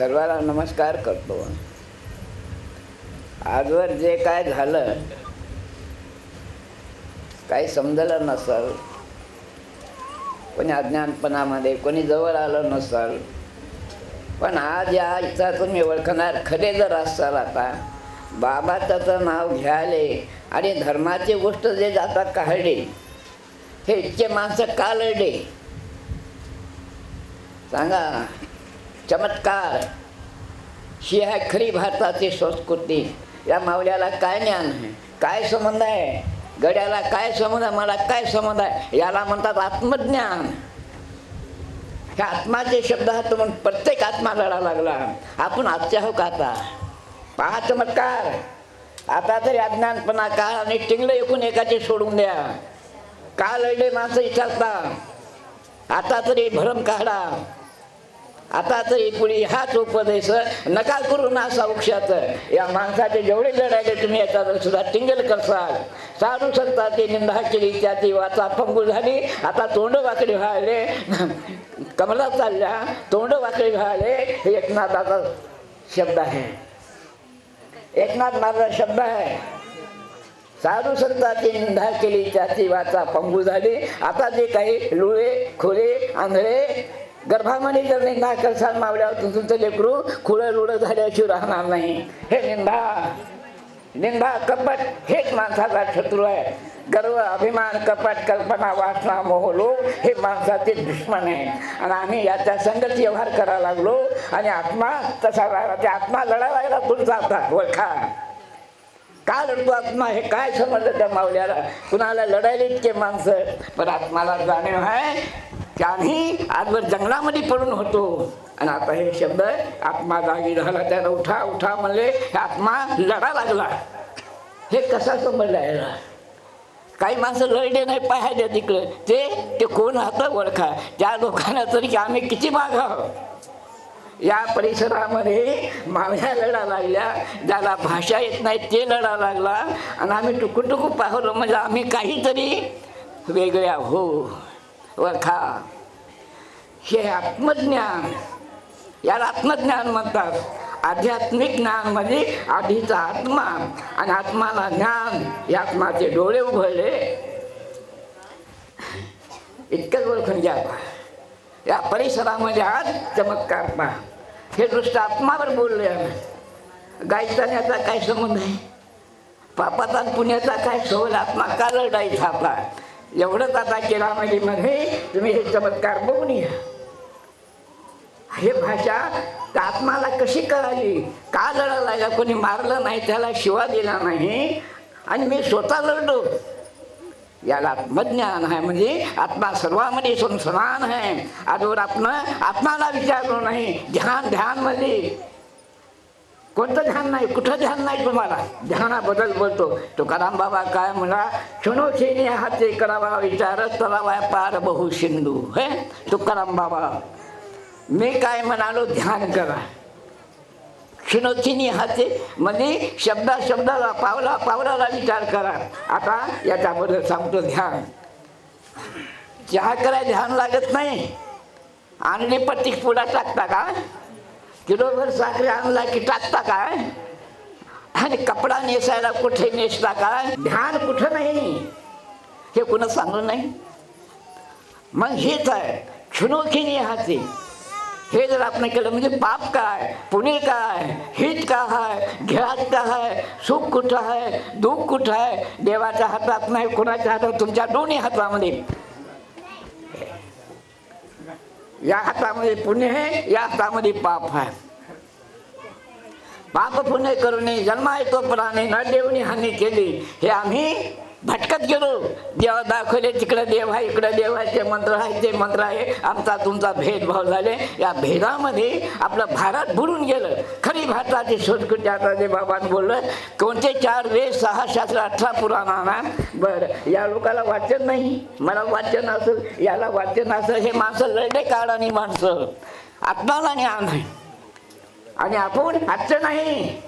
सर्वांना नमस्कार करतो. आजवर जे काय झालं काही समजलं नसल कोणी अज्ञानपणामध्ये कोणी जवळ आलं नसल पण आज या इथं तुम्ही ओळखणार खरे जर असाल आता बाबा त्याचं नाव घ्याले आणि धर्माची गोष्ट जे जाता काढले हे इतके माणसं का लढले? सांगा चमत्कार. ही आहे खरी भारताची संस्कृती. या मावल्याला काय ज्ञान आहे? काय संबंध आहे? गड्याला काय संबंध आहे? मला काय संबंध आहे? याला म्हणतात आत्मज्ञान. ह्या आत्माचे शब्द हा म्हणून प्रत्येक आत्मा लढा लागला. आपण आजच्या हो का आता? पहा चमत्कार. आता तरी अज्ञानपणा काळ आणि टिंगलं एकूण एकाचे सोडून द्या. का लढले माणसं विचारता आता तरी भरम काढा. आता तरी पुढे हाच उपदेश नका करू ना सौक्षात या माणसाचे जेवढे लढायले तुम्ही याच्यावर सुद्धा टिंगल करसाल. साधू ते निंदा केली त्याची वाचा पंगू झाली. आता तोंड वाकडे व्हायले. कमला चालल्या. तोंड वाकडे व्हायले. हे एकनाथाचा शब्द आहे. एकनाथ माझा शब्द आहे. साधू संतांची निंदा केली त्याची वाचा पंगू झाली. आता जे काही लुळे खोले आंधळे गर्भामध्ये जर निंदा करसाल मावल्यावर तुमचं लेकरू खुळं लुळं झाल्याशिवाय राहणार नाही. हे निंदा. निंदा कपट हेच माणसाचा शत्रू आहे. गर्व अभिमान कपट कल्पना वासना मोहलो हे माणसाचे दुश्मन आहे. आणि आम्ही याच्या संगत व्यवहार करायला लागलो. आणि आत्मा तसा राहिला ते आत्मा लढायला लागला पुढचा आता ओळखा. का लढतो आत्मा? हे काय समजलं त्या मावल्याला कुणाला लढायला इतके माणसं? पण आत्माला जाणीव आहे. की आम्ही आजवर जंगलामध्ये पडून होतो. आणि आता हे शब्द आत्मा जागी झाला त्याला उठा उठा म्हणले हे आत्मा लढा लागला. हे कसा समजला याला? काही माणसं लढले नाही पाहायला तिकडं. ते ते कोण राहतं ओळखा? त्या लोकांना तरी आम्ही किती मागावं या परिसरामध्ये मावळ्या लढा लागल्या. ज्याला भाषा येत नाही ते लढा लागला. आणि आम्ही टुकू टुकू पाहलो म्हणजे आम्ही काहीतरी वेगळ्या हो ओळखा. हे आत्मज्ञान. याला आत्मज्ञान म्हणतात. आध्यात्मिक ज्ञान म्हणजे आधीचा आत्मा. आणि आत्माला ज्ञान या आत्माचे डोळे उघडले. इतकंच ओळखून घ्या या परिसरामध्ये आज चमत्कार पहा. हे दृष्ट आत्मावर बोलले आम्ही. गायचा काय संबंध आहे? पापाचा आणि पुण्याचा काय सवल आत्मा का लढायचा आपला? एवढंच आता केला मध्ये तुम्ही हे चमत्कार बघून या. हे भाषा आत्माला कशी कळाली? का लढायला कोणी मारलं नाही त्याला शिवा दिला नाही. आणि मी स्वतः लढलो याला आत्मज्ञान आहे. म्हणजे आत्मा सर्वामध्ये समान आहे. आजवर आपण आत्माला विचारलो नाही. ध्यान ध्यानमध्ये कोणतं ध्यान नाही? कुठं ध्यान नाही तुम्हाला? ध्यानाबद्दल बोलतो. तुकाराम बाबा काय म्हणा शुनो शेनी हाते करावा विचार तलावा पार बहु सिंधू. हे तुकाराम बाबा. मी काय म्हणालो ध्यान करा. क्षणोचिनी हाते म्हणजे शब्दा शब्दाला पावला पावलाला विचार करा. आता याच्याबद्दल सांगतो ध्यान. चहा करायला ध्यान लागत नाही. आणली पत्ती पुढा टाकता का? किलोभर साखरे आणला की टाकता काय आणि कपडा नेसायला कुठे नेसता का? ध्यान कुठं नाही. हे कुणा सांगलं नाही? मग हेच आहे. क्षणोखिनी हाते हे जर आपण केलं म्हणजे पाप काय पुणे काय हित का आहे घ्यात का आहे सुख कुठं आहे दुःख कुठं आहे देवाच्या हातात नाही कुणाच्या हातात तुमच्या दोन्ही हातामध्ये. या हातामध्ये पुण्य आहे या हातामध्ये पाप आहे. पाप पुण्य करून जन्मा येतो प्राणी न देवनी हानी केली हे आम्ही भटकत गेलो. देवा दाखवले तिकडं देव आहे इकडं देव आहे ते मंत्र आहे ते मंत्र आहे. आमचा तुमचा भेदभाव झाले. या भेदामध्ये आपलं भारत बुडून गेलं. खरी भारताची संस्कृती आता जे बाबांनी बोललं कोणते चार वेद सहा शास्त्र अठरा पुराणा बरं या लोकाला वाचन नाही. मला वाचन असेल याला वाचन असेल हे माणसं लढले आणि माणसं. आत्माला ज्ञान आहे आणि आपण आजचं नाही.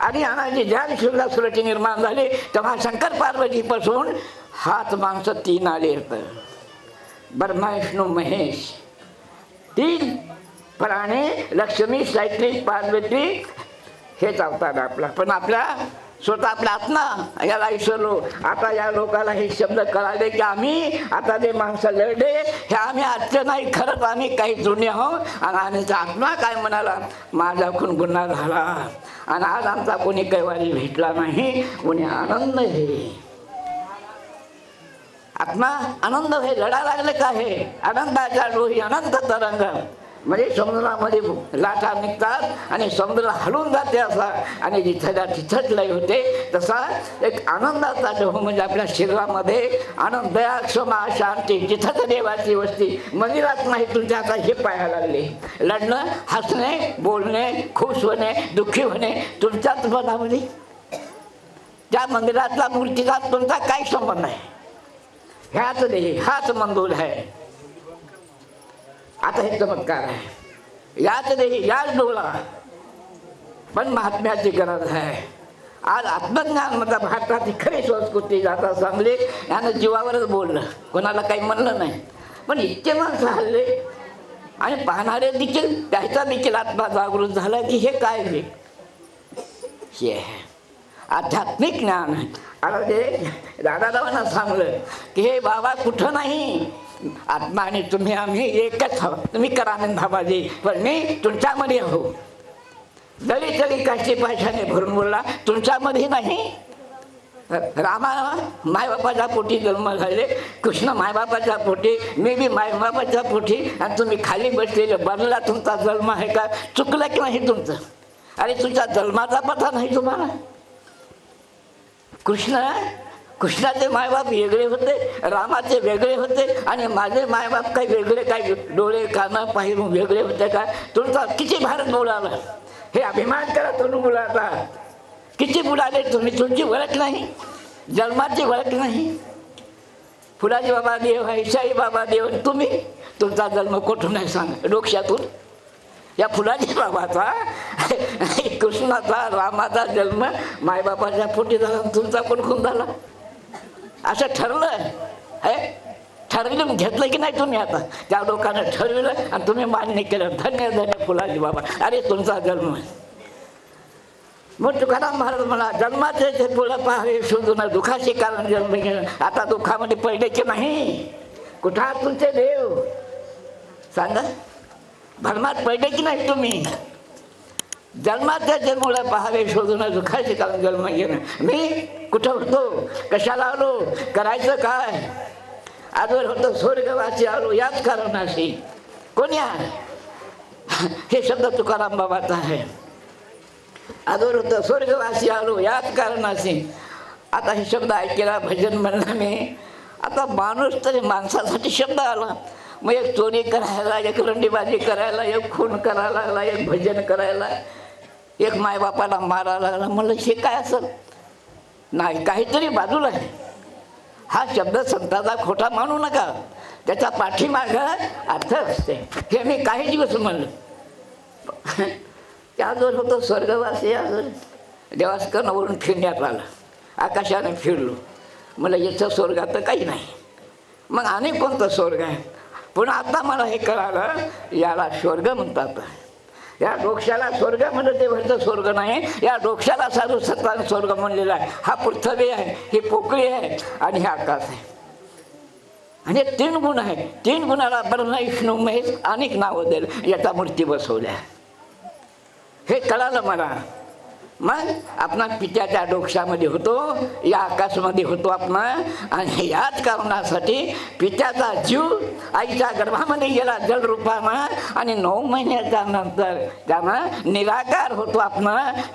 आणि आणायची ज्या विष्णूला सुरटी निर्माण झाली. तेव्हा शंकर पार्वतीपासून हात माणसं तीन आले होतं. ब्रह्मा विष्णू महेश. तीन प्राणी लक्ष्मी सायत्री पार्वती हेच अवतार आपला. पण आपला स्वतः आपला आत्मा याला विसरलो आता या लोकाला हे शब्द कळाले की आम्ही आता ते माणसं लढले हे आम्ही आजचं नाही खरंच आम्ही काही जुने आहोत. आणि आमचा आत्मा काय म्हणाला? माझा खून गुन्हा झाला. आणि आज आमचा कोणी कैवारी भेटला नाही कोणी आनंद हे आत्मा आनंद हे लढा लागले का हे? आनंदाच्या डोही अनंत तरंग. म्हणजे समुद्रामध्ये लाटा निघतात आणि समुद्र हलून जाते असा. आणि जिथं तिथंच लय होते तसा एक आनंदाचा डोह म्हणजे आपल्या शरीरामध्ये आनंद क्षमा शांती. जिथं देवाची वस्ती मंदिरात नाही तुमच्या आता हे पाहायला लागले. लढणं हसणे बोलणे खुश होणे दुःखी होणे तुमच्याच मनामध्ये म्हणजे त्या मंदिरातला मूर्तीचा तुमचा काही संबंध आहे ह्याच दे हाच मंदूर आहे. आता हे चमत्कार आहे? याच देही याच डोळा पण महात्म्याची गरज आहे. आज आत्मज्ञान म्हणजे भारताची खरी संस्कृती जाता सांगली यानं जीवावरच बोललं. कोणाला काही म्हणलं नाही. पण इतके माणसं हल्ले. आणि पाहणारे देखील त्याचा देखील आत्मा जागृत झाला की हे काय हे हे आध्यात्मिक ज्ञान आता ते दादादावांना सांगलं की हे बाबा कुठं नाही? आत्मा आणि तुम्ही आम्ही एकच आहोत. तुम्ही करानंद बाबाजी पण मी तुमच्यामध्ये आहो. जरी तरी काशी पैशाने भरून बोलला तुमच्यामध्ये नाही. रामा मायबापाच्या पोटी जन्म झाले. कृष्ण मायबापाच्या पोटी मी बी मायबापाच्या पोटी आणि तुम्ही खाली बसलेले बनला तुमचा जन्म आहे का? चुकलं की नाही तुमचं? अरे तुमच्या जन्माचा पता नाही तुम्हाला? कृष्ण कृष्णाचे मायबाप वेगळे होते रामाचे वेगळे होते आणि माझे मायबाप काही वेगळे काही डोळे कानं पाहिरून वेगळे होते का? तुमचा किती भारत बोलाला हे अभिमान करा तुम्ही मुलाचा. किती बुलाले तुम्ही तुमची ओळख नाही जन्माची ओळख नाही. फुलाजी बाबा देव आहे बाबा देव तुम्ही तुमचा जन्म कुठून आहे सांग? डोक्यातून? या फुलाजी बाबाचा कृष्णाचा रामाचा जन्म मायबापाच्या पोटी झाला तुमचा कोण खून झाला. असं ठरलं हे? ठरवून घेतलं की नाही तुम्ही आता? त्या लोकांना ठरविलं आणि तुम्ही मान्य केलं. धन्य धन्य फुलाजी बाबा. अरे तुमचा जन्म. मग तुकाराम महाराज म्हणा. जन्माचे ते फुलं पाहावे शोधून दुखाचे कारण जन्म घेणं. आता दुःखामध्ये पडले की नाही? कुठं आहात तुमचे देव? सांगा. भरमात पडले की नाही तुम्ही? जन्माच्या जन्माला पहावे शोधून दुखाचे कारण जन्म घेणं मी कुठं होतो? कशाला आलो? करायचं काय? आजवर होतो स्वर्गवासी आलो याच कारणाशी. कोण्या हे शब्द तुकाराम बाबाचा आहे. आजवर होतं स्वर्गवासी आलो याच कारणाशी. आता हे शब्द ऐकला भजन म्हणलं मी आता माणूस तरी माणसासाठी शब्द आला. मग एक चोरी करायला एक रंडीबाजी करायला एक खून करायला एक भजन करायला एक मायबापाला मारा लागला. म्हणलं हे काय असं? नाही काहीतरी बाजूला आहे. हा शब्द संताचा खोटा मानू नका. त्याचा पाठीमाग अर्थ असते. हे मी काही दिवस म्हणलं. त्याजवळ होतो स्वर्गवासी आजवर. देवास्कनावरून फिरण्यात आलं. आकाशाने फिरलो. मला याचं स्वर्गात काही नाही. मग अनेक कोणतं स्वर्ग आहे? पण आता मला हे कळालं याला स्वर्ग म्हणतात. या डोक्षाला स्वर्ग म्हणत ते म्हणतं स्वर्ग नाही. या डोक्षाला साधू सत्तान स्वर्ग म्हणलेला आहे. हा पृथ्वी आहे ही पोकळी आहे आणि हे आकाश आहे. आणि हे तीन गुण आहे तीन गुणाला ब्रह्म विष्णू महेश अनेक नावं देईल याचा मूर्ती बसवल्या. हे कळालं मला. मग आपणा पित्याच्या डोक्षामध्ये होतो या आकाशामध्ये होतो आपण. आणि याच कारणासाठी पित्याचा जीव आईच्या गर्भामध्ये गेला जलरूपानं आणि नऊ महिन्याच्या नंतर त्यानं निराकार होतो आपण.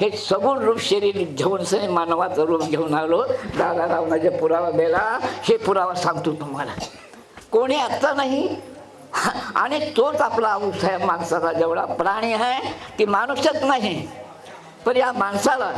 हे सगुण रूप शरीर घेऊन सगळे मानवाचं रूप घेऊन आलो. दादा रावणाचे पुरावा दिला हे पुरावा सांगतो तुम्हाला. कोणी आत्ता नाही. आणि तोच आपला अंश आहे माणसाचा जेवढा प्राणी आहे की माणूसच नाही. पण या माणसाला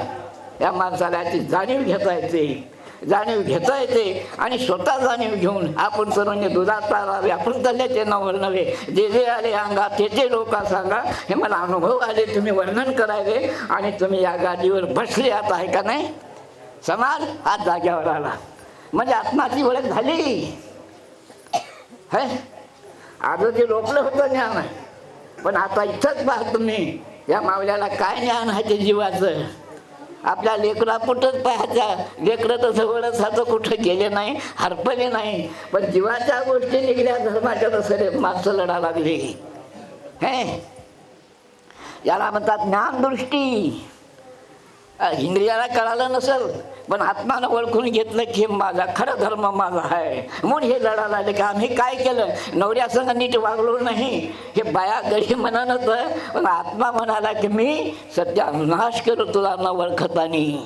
या माणसाला याची जाणीव घेता येते. जाणीव घेता येते आणि स्वतः जाणीव घेऊन आपण सर्वांनी दुधात राहावे आपण चालल्याचे नवल नव्हे जे जे आले अंगा ते जे लोक सांगा हे मला अनुभव आले तुम्ही वर्णन करायले आणि तुम्ही या गादीवर बसले आता आहे का नाही? समाज आज जाग्यावर आला. म्हणजे आत्माची ओळख झाली. है? आज जे लोकलं होतं ज्ञान. पण आता इथंच पहा तुम्ही. या मावल्याला काय ज्ञान आहे ते जीवाचं? आपल्या लेकरा कुठंच पाहायचा? लेकरं तर जवळच हात कुठं गेले नाही हरपले नाही. पण जीवाच्या गोष्टी निघल्या धर्माच्या तसरे मागचं लढा लागली. हे? याला म्हणतात ज्ञानदृष्टी. इंद्रियाला कळालं नसेल पण आत्मानं ओळखून घेतलं की माझा खरं धर्म माझा आहे. म्हणून हे लढा लागले की आम्ही काय केलं? नवऱ्यासंग नीट वागलो नाही. हे बाया गडी म्हणत पण आत्मा म्हणाला की मी सध्या नाश करू तुला न ओळखतानी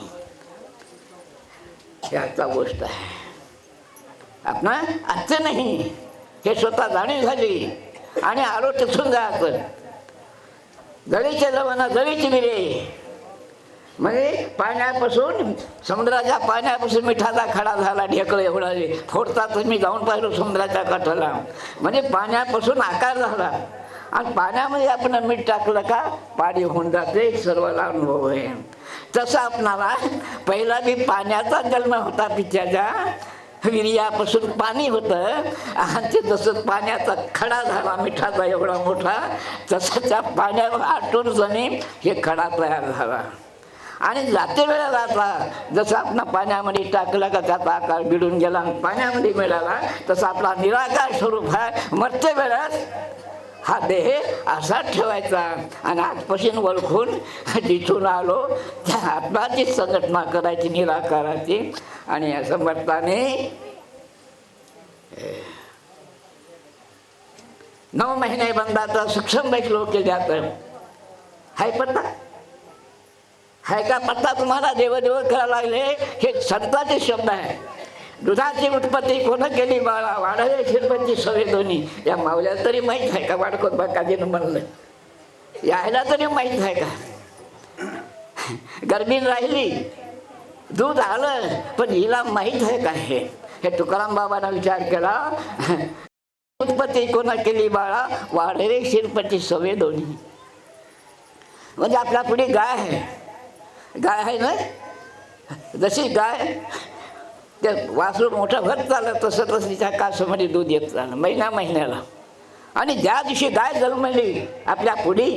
याचा गोष्ट आहे. आपण आजचं नाही. हे स्वतः जाणीव झाली. आणि आलो टिचून जायचं जळीचे लवणा जळीची मिरे. म्हणजे पाण्यापासून समुद्राच्या पाण्यापासून मिठाचा खडा झाला ढेकळं एवढा फोडतात मी जाऊन पाहिलो समुद्राच्या काठाला. म्हणजे पाण्यापासून आकार झाला. आणि पाण्यामध्ये आपण मीठ टाकलं का पाणी होऊन जाते सर्वाला अनुभव आहे. तसं आपणाला पहिला बी पाण्याचा जन्म होता पित्याच्या विर्यापासून पाणी होतं. आणि ते जसं पाण्याचा खडा झाला मिठाचा एवढा मोठा तसं त्या पाण्यावर आठवण जणी हे खडा तयार झाला. आणि जाते वेळा जाता. जसं आपण पाण्यामध्ये टाकलं का त्याचा आकार बिडून गेला आणि पाण्यामध्ये मिळाला तसा आपला निराकार स्वरूप आहे मरते वेळात हा देह असाच ठेवायचा. आणि आजपासून ओळखून तिथून आलो त्या आत्माची संघटना करायची निराकाराची. आणि असं म्हणताने नऊ महिने बंदाचा सूक्ष्म बैठलो केल्यात हाय पत्ता? हाय का पत्ता तुम्हाला देवदेव करायला लागले? हे संताचे शब्द आहे. दुधाची उत्पत्ती कोण केली बाळा? वाढवे शिरपती सवे दोन्ही. या मावल्याला तरी माहीत आहे का? वाडकोत बाकाजीनं म्हणलं. यायला तरी माहीत आहे का? गर्मी राहिली. दूध आलं पण हिला माहीत आहे का हे? हे तुकाराम बाबांना विचार केला. उत्पत्ती कोणा केली बाळा? वाढवे शिरपती सवे दोन्ही. म्हणजे आपल्या पुढे गाय आहे. गाय आहे ना? जशी गाय ते वासरू मोठं भर चाललं तसं तसं तिच्या कासमध्ये दूध येत चाललं महिन्या महिन्याला. आणि ज्या दिवशी गाय जन्मली आपल्या पुढे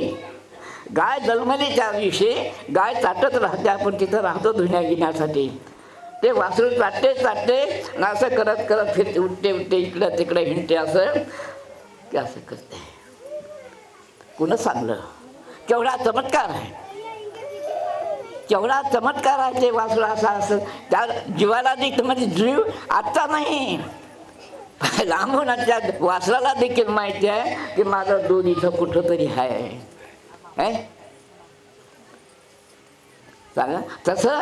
गाय जन्मली त्या दिवशी गाय चाटत राहते आपण तिथं राहतो धुण्या घेण्यासाठी. ते वासरू चाटते चाटते आणि असं करत करत फिरते उठते उठते इकडं तिकडं हिंडते असं ते असं करते. कुणं सांगलं? केवढा चमत्कार आहे. केवढा चमत्कार आहे ते वाचलं असा असं. त्या जीवाला देखील म्हणजे जीव आत्ता नाही. लांबून त्या वासराला देखील माहिती आहे की माझं दूध इथं कुठं तरी आहे चांगलं? तसं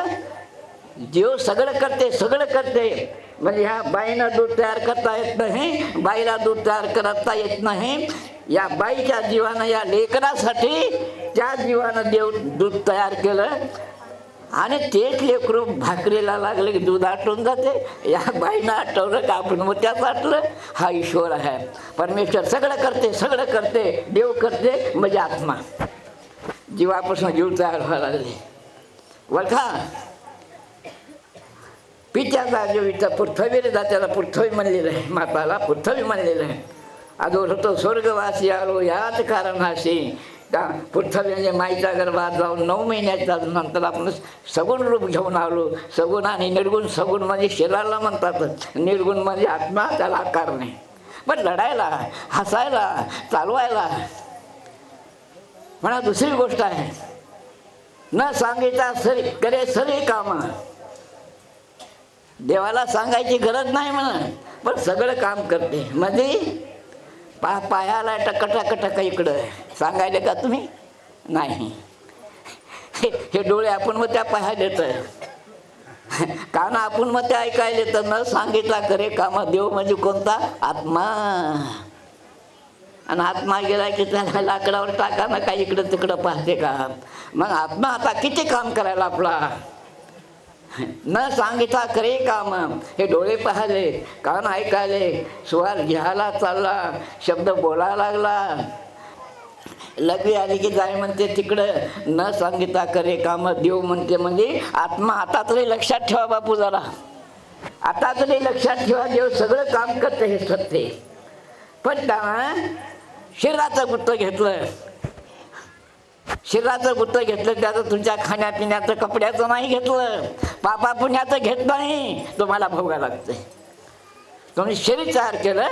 जीव सगळं करते सगळं करते. म्हणजे ह्या बाईनं दूध तयार करता येत नाही बाईला दूध तयार करता येत नाही. या बाईच्या जीवानं या लेकरासाठी त्या जीवानं देव दूध तयार केलं. आणि तेच लेकरू भाकरीला लागले की दूध आटून जाते. या बाईनं आठवलं का आपण मग त्याच आटलं हा ईश्वर आहे. परमेश्वर सगळं करते सगळं करते देव करते म्हणजे आत्मा. जीवापासून जीव तयार व्हायला लागले. वळखा? पित्याचा जो इथं पृथ्वीला जात्याला पृथ्वी म्हणलेलं आहे. माताला पृथ्वी म्हणलेलं आहे. अजून होतो स्वर्गवासी आलो याच कारणाशी त्या पृथ्वी म्हणजे गर्भात जाऊन नऊ महिन्याच्या नंतर आपण सगुण रूप घेऊन आलो. सगुण आणि निर्गुण सगुण म्हणजे शेलाला म्हणतात. निर्गुण म्हणजे आत्मा त्याला आकार नाही. पण लढायला हसायला चालवायला. म्हणा दुसरी गोष्ट आहे. न सांगिता सरी करे सरी कामं. देवाला सांगायची गरज नाही म्हणा पण सगळं काम करते. म्हणजे पा पायाला टक टक टक इकडं. सांगायले का तुम्ही? नाही. हे डोळे आपण मग त्या पाहायला येतं कान आपण मग ते ऐकायला येतं न सांगितला करे कामा देव म्हणजे कोणता? आत्मा. आणि आत्मा गेला की त्याला लाकडावर टाका ना काय इकडं तिकडं पाहते का मग आत्मा आता किती काम करायला आपला? न सांगिता करे काम. हे डोळे पाहिले कान ऐकायले सुवास घ्यायला चालला शब्द बोलायला लागला. लघवी आली की जाय म्हणते तिकडं न सांगिता करे काम देव म्हणते म्हणजे आत्मा आता तरी लक्षात ठेवा बापू जरा. आता तरी लक्षात ठेवा देव सगळं काम करते हे सत्य. पण त्या शरीराचं गुत्त घेतलं. शरीराचं गुत्त घेतलं त्याचं तुमच्या खाण्यापिण्याचं कपड्याचं नाही घेतलं. पापा पुण्याचं घेत नाही. तुम्हाला भोगा लागते तुम्ही शरीर तयार केलं.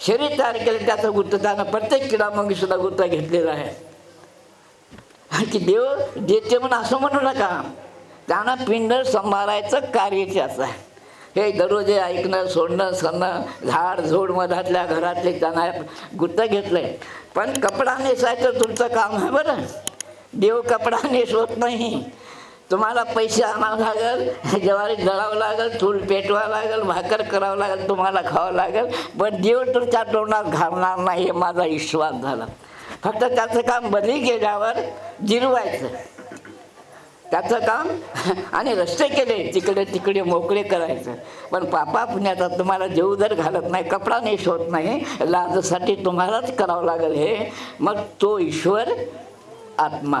शरीर तयार केलं त्याचं गुत्त त्यानं प्रत्येक किडा मग सुद्धा गुत्त घेतलेलं आहे. की देव देते म्हणून असं म्हणू नका. त्यानं पिंड सांभाळायचं कार्य त्याचं आहे. हे दररोज ऐकणं सोडणं सणं झाड झोड मधातल्या घरातले त्यांना गुत्त घेतलंय. पण कपडा नेसायचं तुमचं काम आहे बरं. देव कपडा नेसवत नाही. तुम्हाला पैसे आणावं लागेल ज्वारी दळावं लागेल चूल पेटवावं लागेल भाकर करावं लागेल तुम्हाला खावं लागेल. पण देव तुमच्या तोंडात घालणार नाही हे माझा विश्वास झाला. फक्त त्याचं काम बदली गेल्यावर जिरवायचं. त्याचं काम आणि रस्ते केले तिकडे तिकडे मोकळे करायचं. पण पापा पुण्याचा तुम्हाला जेव जर घालत नाही कपडा नेसवत नाही लाजसाठी तुम्हालाच करावं लागेल हे. मग तो ईश्वर आत्मा.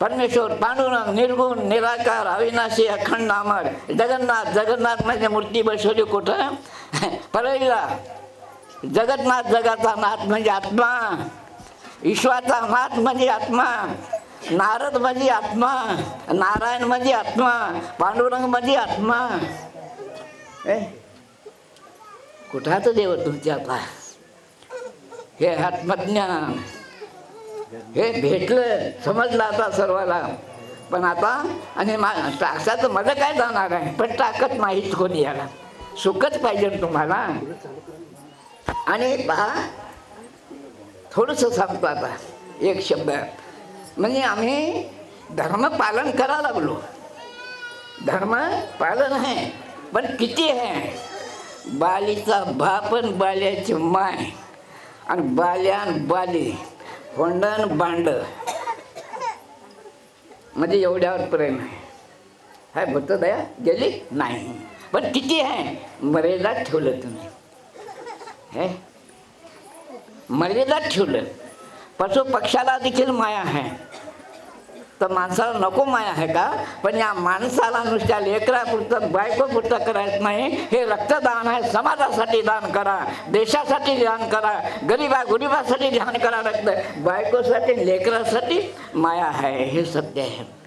परमेश्वर पांडुरंग निर्गुण निराकार अविनाशी अखंड अमर जगन्नाथ जगन्नाथ म्हणजे मूर्ती बसवली कुठं? परळीला. जगन्नाथ जगाचा नाथ म्हणजे आत्मा. ईश्वराचा नाथ म्हणजे आत्मा. नारद म्हणजे आत्मा नारायण म्हणजे आत्मा पांडुरंग म्हणजे आत्मा. ए कुठाचं देव तुमच्या आता? हे आत्मज्ञान. हे भेटलं समजलं आता सर्वाला. पण आता आणि मा टाकाचं मला काय जाणार आहे? पण टाकत नाहीत कोणी याला सुखच पाहिजे तुम्हाला. आणि पहा थोडंसं सांगतो आता एक शब्द. म्हणजे आम्ही धर्म पालन करा लागलो. धर्म पालन आहे पण किती आहे? बालीचा भापन बाल्याची माय आणि बाल्यान बाली होंडण बांड. म्हणजे एवढ्यावर प्रेम आहे. हाय भक्त दया गेली? नाही. पण किती आहे? मर्यादा ठेवलं तुम्ही. हे? मर्यादा ठेवलं. पशु पक्षाला देखील माया आहे तर माणसाला नको माया आहे का? पण या माणसाला नुसत्या लेकरापुरतं बायकोपुरतं करायचं नाही. हे रक्तदान आहे. समाजासाठी दान करा. देशासाठी दान करा. गरीबा गरिबासाठी दान करा. रक्त बायकोसाठी लेकरासाठी माया आहे. हे सत्य आहे.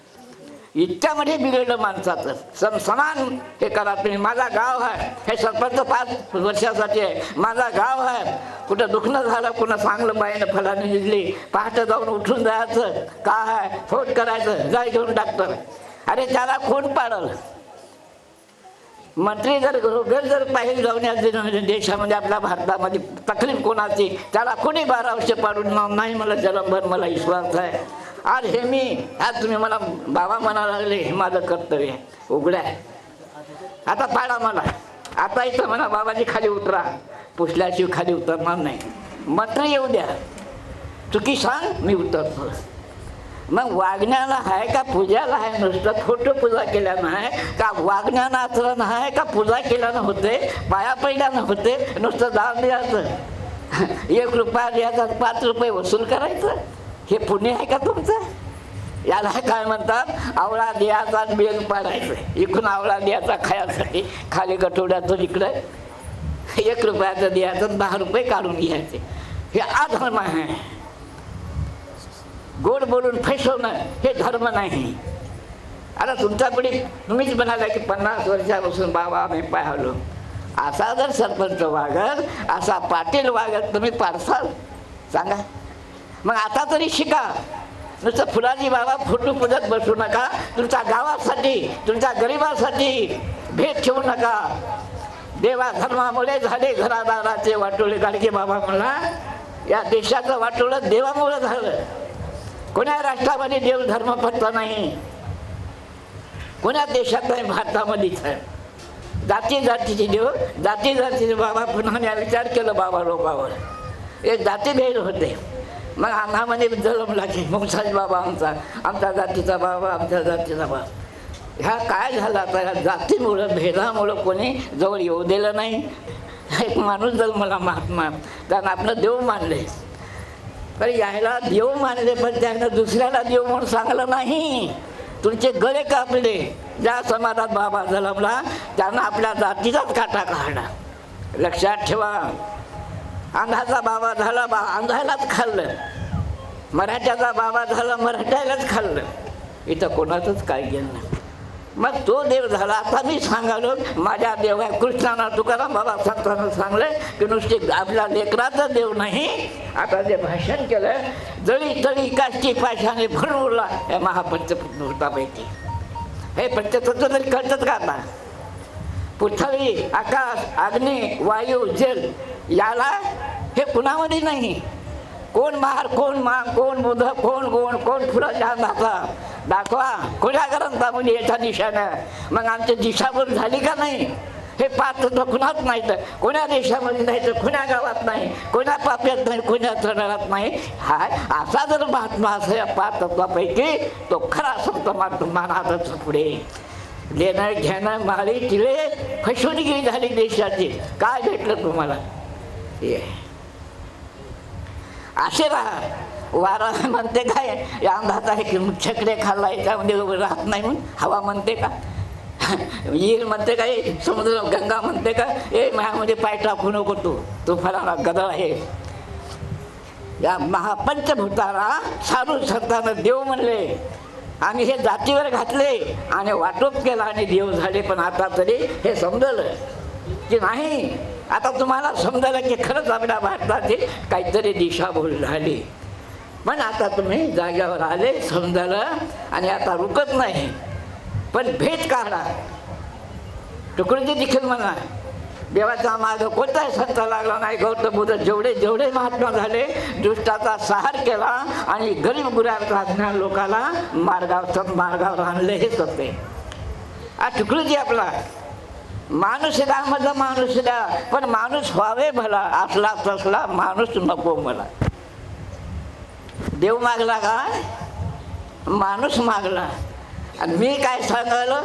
इतक्यामध्ये बिघडलं माणसाचं. सम समान हे करा तुम्ही. माझा गाव आहे. हे सरपंच पाच वर्षासाठी आहे. माझा गाव आहे. कुठं दुखणं झालं कुणा चांगलं बाईनं फलाने दिली पहाटं जाऊन उठून जायचं का आहे? फोन करायचं जाय घेऊन डॉक्टर अरे त्याला कोण पाडल? मंत्री जर घर जर पाहिजे जाऊन या म्हणजे देशामध्ये आपल्या भारतामध्ये तकलीफ कोणाची? त्याला कोणी बारा वर्ष पाडून मग नाही मला जलमभर मला विश्वास आहे. आज हे मी आज तुम्ही मला बाबा म्हणायला लागले हे माझं कर्तव्य उघड्या. आता पाडा मला. आता इथं म्हणा बाबाजी खाली उतरा. पुसल्याशिवाय खाली उतरणार नाही. मात्र येऊ द्या. चुकी सांग मी उतरतो. मग वागण्याला आहे का पूजाला आहे नुसतं फोटो पूजा केल्यानं आहे का वागण्यानं आचरण आहे का पूजा केल्यानं होते? पाया पहिल्यानं होते? नुसतं दान द्यायचं. एक रुपया द्यायचा पाच रुपये वसूल करायचं. हे पुणे आहे का तुमचं? याला काय म्हणतात? आवळा देहाचा बेल पाडायचं. इकडून आवळा द्यायचा खायासाठी खाली गठोड्यातून इकडं एक रुपयाचं द्यायचं दहा रुपये काढून घ्यायचे. हे अधर्म आहे. गोड बोलून फसवणं हे धर्म नाही. आता तुमच्याकडे तुम्हीच म्हणाला की पन्नास वर्षापासून बाबा आम्ही पाहिलो. असा जर सरपंच वागत असा पाटील वागत तुम्ही पारसाल? सांगा. मग आता तरी शिका. नुसतं फुलाजी बाबा फोटो पुजत बसू नका. तुमच्या गावासाठी तुमच्या गरिबासाठी भेट ठेवू नका. देवा धर्मामुळे झाले घरादाराचे वाटोळे. गाडगे बाबा म्हणला या देशाचं वाटोळं देवामुळं झालं. कोण्या राष्ट्रामध्ये देव धर्म पत्ता नाही कोण्या देशात नाही भारतामध्येच आहे. जाती जातीचे देव जाती जातीचे बाबा पुन्हा विचार केलं बाबा लोकावर. एक जातीभेद होते. मग अंगामध्ये जलम की मुंगसाज बाबा आमचा. आमच्या जातीचा बाबा आमच्या जातीचा बाबा. ह्या काय झालं आता? ह्या जातीमुळं भेदामुळं कोणी जवळ येऊ दिलं नाही. एक माणूस जन्मला महात्मा त्यानं आपलं देव मानले. तर यायला देव मानले पण त्यानं दुसऱ्याला देव म्हणून सांगलं नाही. तुमचे गळे कापले. ज्या समाजात बाबा जलमला त्यांना आपल्या जातीचाच काटा काढला. लक्षात ठेवा. अंधाचा बाबा झाला बा अंधालाच खाल्लं. मराठ्याचा बाबा झाला मराठ्यालाच खाल्लं. इथं कोणाचंच काय गेलं नाही. मग तो देव झाला. आता मी सांगालो माझ्या देवा कृष्णाना तुकाराम बाबा संतांना सांगलं की नुसते आपल्या लेकराचा देव नाही. आता जे भाषण केलं जळी तळी काष्टी पाशाने भरून उरला. या महापंचभूतापैकी हे पंचतत्व तरी कळतात का आता? पृथ्वी आकाश अग्नी वायू जल याला हे कुणामध्ये नाही. कोण महार कोण मा कोण बुध कोण गोण कोण फुलाच्या दाखवा दाखवा कोणा ग्रंथामध्ये याच्या दिशानं? मग आमची दिशाभूल झाली का नाही? हे पात्र तर कुणाच नाही तर कोण्या देशामध्ये नाही तर कोण्या गावात नाही? कोण्या पाप्यात नाही? कोण्या चरणात नाही? हा असा जर महात्मा असेल या पाच तत्वापैकी तो खरा संत मानातच पुढे. देणं घेणं माळी तिले फसवणुकी झाली देशाची. काय भेटलं तुम्हाला? ये. असे राहा. वारा म्हणते काय? या अंधात आहे की छकडे खाल्ला याच्यामध्ये म्हणजे राहत नाही म्हणून. हवा म्हणते का? येईल म्हणते काय समुद्र गंगा म्हणते का? ए माझ्यामध्ये पाय टाकू नको तू. तू फलाना गदळ आहे. या महापंचभूताला सारू संतानं देव म्हणले. आणि हे जातीवर घातले आणि वाटोप केला आणि देव झाले पण आता तरी हे समजलं की नाही. आता तुम्हाला समजायला की खरंच आपल्या भारताची काहीतरी दिशाभूल झाली. पण आता तुम्ही जाग्यावर आले समजायला आणि आता रुकत नाही. पण भेद काढा. तुकडीची देखील म्हणा देवाचा माझं कोणताही संत लागला नाही. गौतम बुद्ध जेवढे जेवढे महात्मा झाले दुष्टाचा सहार केला आणि गरीब गुराचा ज्ञान लोकाला मार्गावर मार्गावर आणले हेच होते हा तुकडीजी आपला माणूस द्या मधला माणूस द्या पण माणूस व्हावे भला असला तसला माणूस नको मला देव मागला का? माणूस मागला. आणि मी काय सांगायला?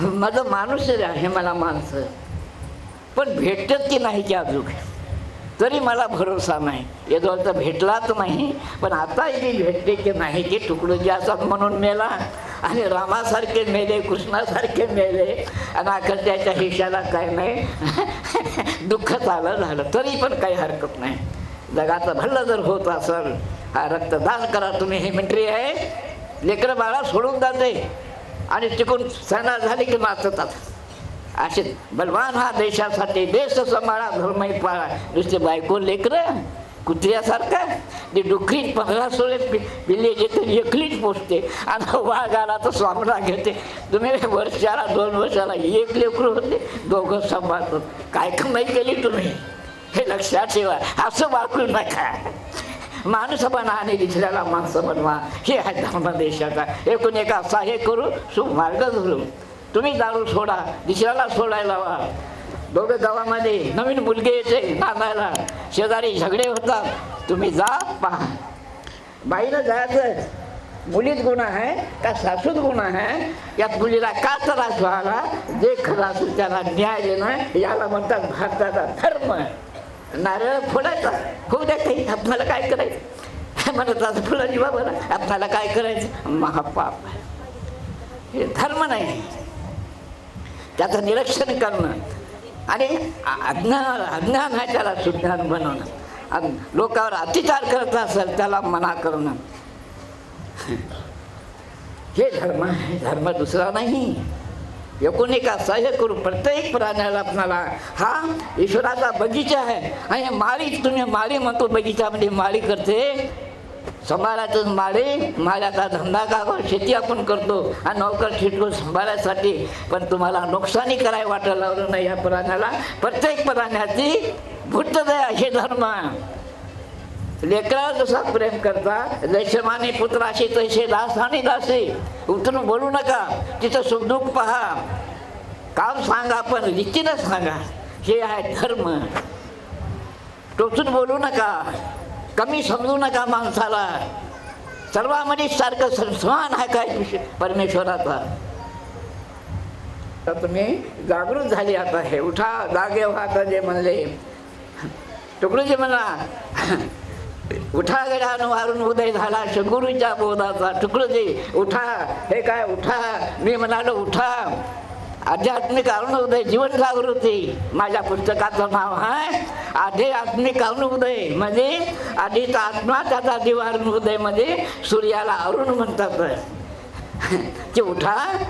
माझं माणूस द्या हे मला माणसं. पण भेटत की नाही की अजून? तरी मला भरोसा नाही. येतो तर भेटलाच नाही पण आता इथे भेटते की नाही की तुकडोजी असतात म्हणून मेला. आणि रामासारखे मेले कृष्णासारखे मेले आणि अखेर त्याच्या हिशाला काय नाही. दुःख चालं झालं तरी पण काही हरकत नाही. जगाचं भल्लं जर होत असेल हा रक्तदान करा तुम्ही हे मिंट्री आहे. लेकरं बाळा सोडून जाते. आणि तिकून सणा झाले की नाचतात असे बलवान हा देशासाठी देश सांभाळा धर्मही पाळा. नुसते बायको लेकरं कुत्र्यासारखं. ते डुकरीत पंधरा सोळे पि पिल्ले एकलीच पोचते आणि वाघ आला तर सामना घेते. तुम्ही वर्षाला दोन वर्षाला एक लेकरू होते दोघं सांभाळतो काय कमाई केली तुम्ही. हे लक्षात ठेवा. असं वाकू नका. माणूस बना आणि दुसऱ्याला माणसं बनवा. हे आहे धर्म देशाचा. एकूण एका हे करू सुमार्ग धरू. तुम्ही दारू सोडा दुसऱ्याला सोडायला वा दोघं गावामध्ये नवीन मुलगे येते नांदायला शेजारी झगडे होतात. तुम्ही जा पहा. बाईनं जायचं. मुलीत गुन्हा आहे का सासूत गुन्हा आहे? यात मुलीला का त्रास व्हायला? जे खरं असेल त्याला न्याय देणं याला म्हणतात भारताचा धर्म नारळ फोडायचा. होऊ द्या काही आपल्याला काय करायचं? म्हणत असं फुलाची बाबा आपल्याला काय करायचं? महापाप आहे. हे धर्म नाही. त्याचं निरीक्षण करणं. आणि अज्ञान अज्ञान आहे त्याला सुज्ञान बनवणं. आणि लोकांवर अत्याचार करत असेल त्याला मना करणं. हे धर्म आहे धर्म दुसरा नाही. एकूण एका सहाय्य करू. प्रत्येक प्राण्याला आपणाला हा ईश्वराचा बगीचा आहे. आणि माळी तुम्ही माळी म्हणतो बगीचामध्ये म्हणजे माळी करते. सांभाळायचं माळी माळ्याचा धंदा का शेती आपण करतो आणि नोकर छिटको सांभाळायसाठी. पण तुम्हाला नुकसानी करायला वाटायला लावलं नाही या प्राण्याला. प्रत्येक प्राण्याची भूतदया हे धर्म. लेकरा जसा प्रेम करता जैशमाने पुत्राशी तैसे दास आणि दासी. उतरून बोलू नका तिथं सुखदुःख पहा. काम सांगा पण रीतीनं सांगा. हे आहे धर्म. टोचून बोलू नका. कमी समजू नका माणसाला. सर्वांमध्ये सारखं स- समान आहे काय विषय? परमेश्वराचा. तर तुम्ही जागृत झाली आता हे. उठा जागे व्हा आता जे म्हणले. तुकडोजी म्हणा. उठा गड्यान वारून उदय झाला. गुरुच्या बोधाचा तुकडोजी उठा. हे काय? उठा. मी म्हणालो उठा. आध्यात्मिक अरुणोदय जीवन जागृती माझ्या पुस्तकाचं नाव आहे आध्यात्मिक अरुणोदय म्हणजे आधीचा आत्मा त्याचा दिवा अरुणोदय म्हणजे सूर्याला अरुण म्हणतात. ते उठा.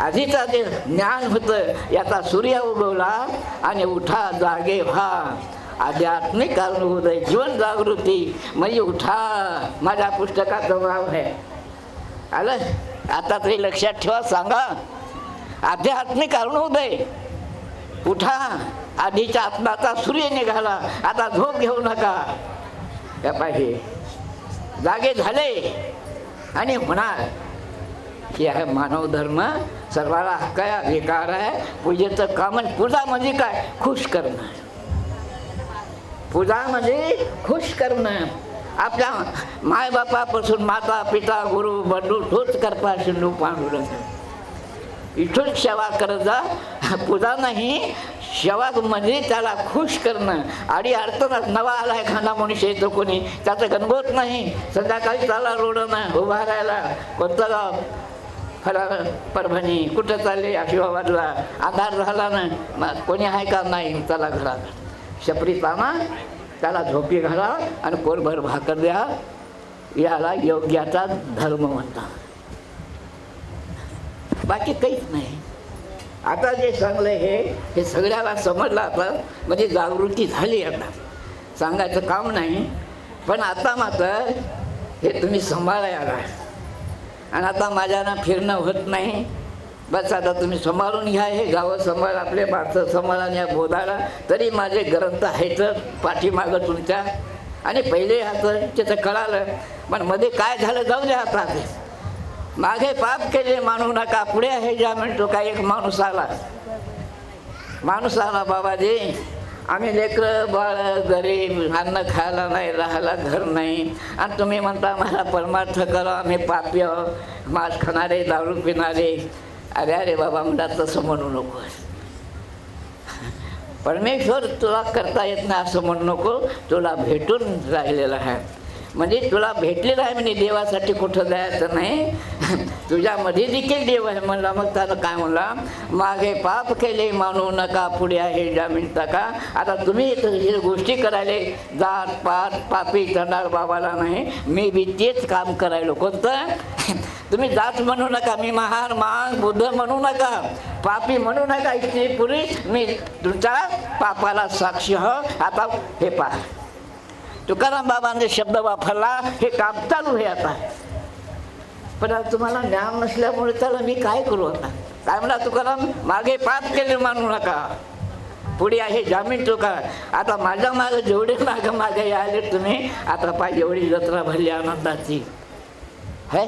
आधीचा जे ज्ञान होतं याचा सूर्य उगवला आणि उठा जागे व्हा. आध्यात्मिक अरुणोदय जीवन जागृती म्हणजे उठा. माझ्या पुस्तकाचं नाव आहे. आलं? आता तरी लक्षात ठेवा सांगा. आध्यात्मिक अरुणोदय. उठा आधीच्या आत्माचा सूर्य निघाला. आता झोप घेऊ नका. या पाहिजे जागे झाले. आणि होणार हे आहे मानव धर्म. सर्वाला काय अधिकार आहे. पूजेचं काम पूजा म्हणजे काय? खुश करणं. पूजा म्हणजे खुश करणं. आपल्या मायबापापासून माता पिता गुरु बंधू तोच करता शिंदू पांडुरंग. इथून सेवा करत जा. पूजा नाही सेवा म्हणजे त्याला खुश करणं. आणि अडचण नवा आला एखादा मनुष्य येतो कोणी. त्याचं गणगोत नाही. संध्याकाळी त्याला रोडनं उभा राहायला. कोणतं गाव? फला परभणी. कुठं चालले? आशिवाबादला आधार झाला ना मग कोणी आहे का? नाही. चला घरात. शपरी ताना त्याला झोपी घाला आणि कोरभर भाकर द्या. याला योग्याचा धर्म म्हणतात. बाकी काहीच नाही. आता जे सांगलं हे हे सगळ्याला समजलं आता म्हणजे जागृती झाली आता. सांगायचं काम नाही पण आता मात्र हे तुम्ही सांभाळायला आणि आता माझ्यानं फिरणं होत नाही. बस आता तुम्ही सांभाळून घ्या हे गावं सांभाळ आपले माणसं सांभाळा या बोधाला. तरी माझे ग्रंथ आहेत पाठीमागं तुमच्या. आणि पहिले ह्याचं त्याचं कळालं पण मध्ये काय झालं जाऊ द्या आता ते मागे पाप केले मानू नका. पुढे आहे ज्या म्हणतो का एक माणूस आला. माणूस आला बाबाजी. आम्ही लेकरं बाळ गरीब अन्न खायला नाही राहायला घर नाही. आणि तुम्ही म्हणता मला परमार्थ करा आम्ही पाप्य. मांस खाणारे दारू पिणारे. अरे अरे बाबा म्हणतात तसं म्हणू नको. परमेश्वर तुला करता येत नाही असं म्हणू नको. तुला भेटून राहिलेला आहे. म्हणजे तुला भेटलेलं आहे म्हणे देवासाठी कुठं जायचं नाही. तुझ्यामध्ये देखील देव आहे म्हणला. मग त्यानं काय म्हणला? मागे पाप केले मानू नका पुढे आहे जामीन टाका. आता तुम्ही इथं हे गोष्टी करायले. जात पात पापी चंडाळ बाबाला नाही. मी बी तेच काम करायलो. कोणतं? तुम्ही जात म्हणू नका. मी महान महान बुद्ध म्हणू नका. पापी म्हणू नका. इथे पुरी मी तुमच्या पापाला साक्षी. हो? आता हे पहा. तुकाराम बाबांनी शब्द वापरला हे काम चालू आहे आता. पण आता तुम्हाला ज्ञान नसल्यामुळे त्याला मी काय करू आता? काय म्हणा तुकाराम मागे पाप केले मानू नका. पुढे आहे जामीन तुका. आता माझ्या मागं जेवढे मागं मागे आले तुम्ही आता पाय एवढी जत्रा भरली आनंदाची. है?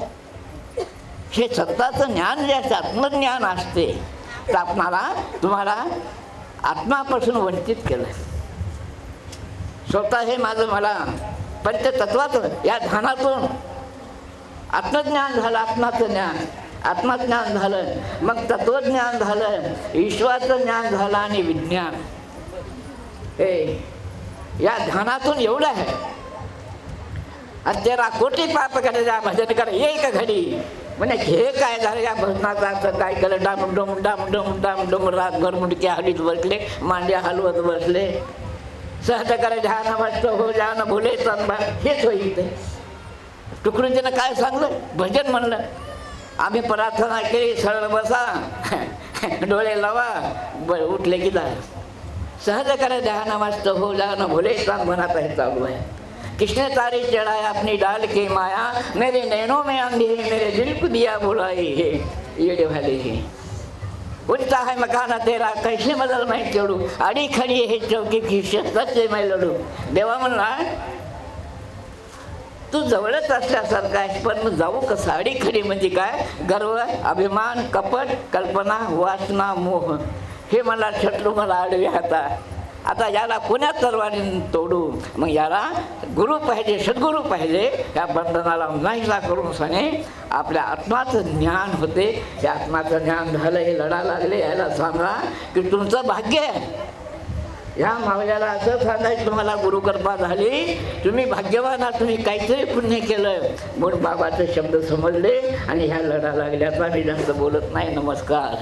हे सत्ताचं ज्ञान जे असते आत्मज्ञान असते. तर आपणाला तुम्हाला आत्मापासून वंचित केलं स्वतः हे माझं मला. पंचतत्वाचं या ध्यानातून. आत्मज्ञान झालं आत्माचं ज्ञान. आत्मज्ञान झालं मग तत्वज्ञान झालं ईश्वराचं ज्ञान झालं आणि विज्ञान. हे या ध्यानातून एवढं आहे. आणि तेरा कोटी पाप करायचा भजन कर एक घडी. म्हणजे हे काय झालं या भजनाचा? असं काय केलं? डाम डोम डाम डोम डाम डोम रातभर मुंडके हलीत बसले मांड्या हलवत बसले. सहज करे ध्यान मस्त हो जान भुले तनबा हेच होईल ते तुकडीजीनं काय सांगलं? भजन म्हणलं. आम्ही प्रार्थना केली सरळ बसा. डोळे लावा. ब उठले की जा. सहज करे ध्यान मस्त हो जान भुले तन म्हणत आहे चालू आहे. किसने तारी चढ़ाए अपनी डाल के माया. मेरे नैनों में आंधी है मेरे दिल को दिया बुलाई है. ये वाली है. उठता है मकाना तेरा कैसे बदल मैं चढू? आडी खडी हे चौकी की सच्चे मैं लढू देवा म्हणला तू जवळच असल्यासारखा आहे पण मग जाऊ कसं अडीखडी म्हणजे काय? गर्व अभिमान कपट कल्पना वासना मोह. हे मला छटलू मला आडवे आता आता याला कोण्यात तलवारीने तोडू. मग याला गुरु पाहिजे सद्गुरू पाहिजे या बंधनाला नाहीसा करून सणे आपल्या आत्माचं ज्ञान होते. हे आत्माचं ज्ञान झालं हे लढा लागले याला सांगा की तुमचं भाग्य आहे. या मावल्याला असं सांगायचं तुम्हाला गुरुकृपा झाली तुम्ही भाग्यवान आहात तुम्ही काहीतरी पुण्य केलं म्हणून बाबाचे शब्द समजले आणि ह्या लढा लागल्याचा मी जास्त बोलत नाही. नमस्कार.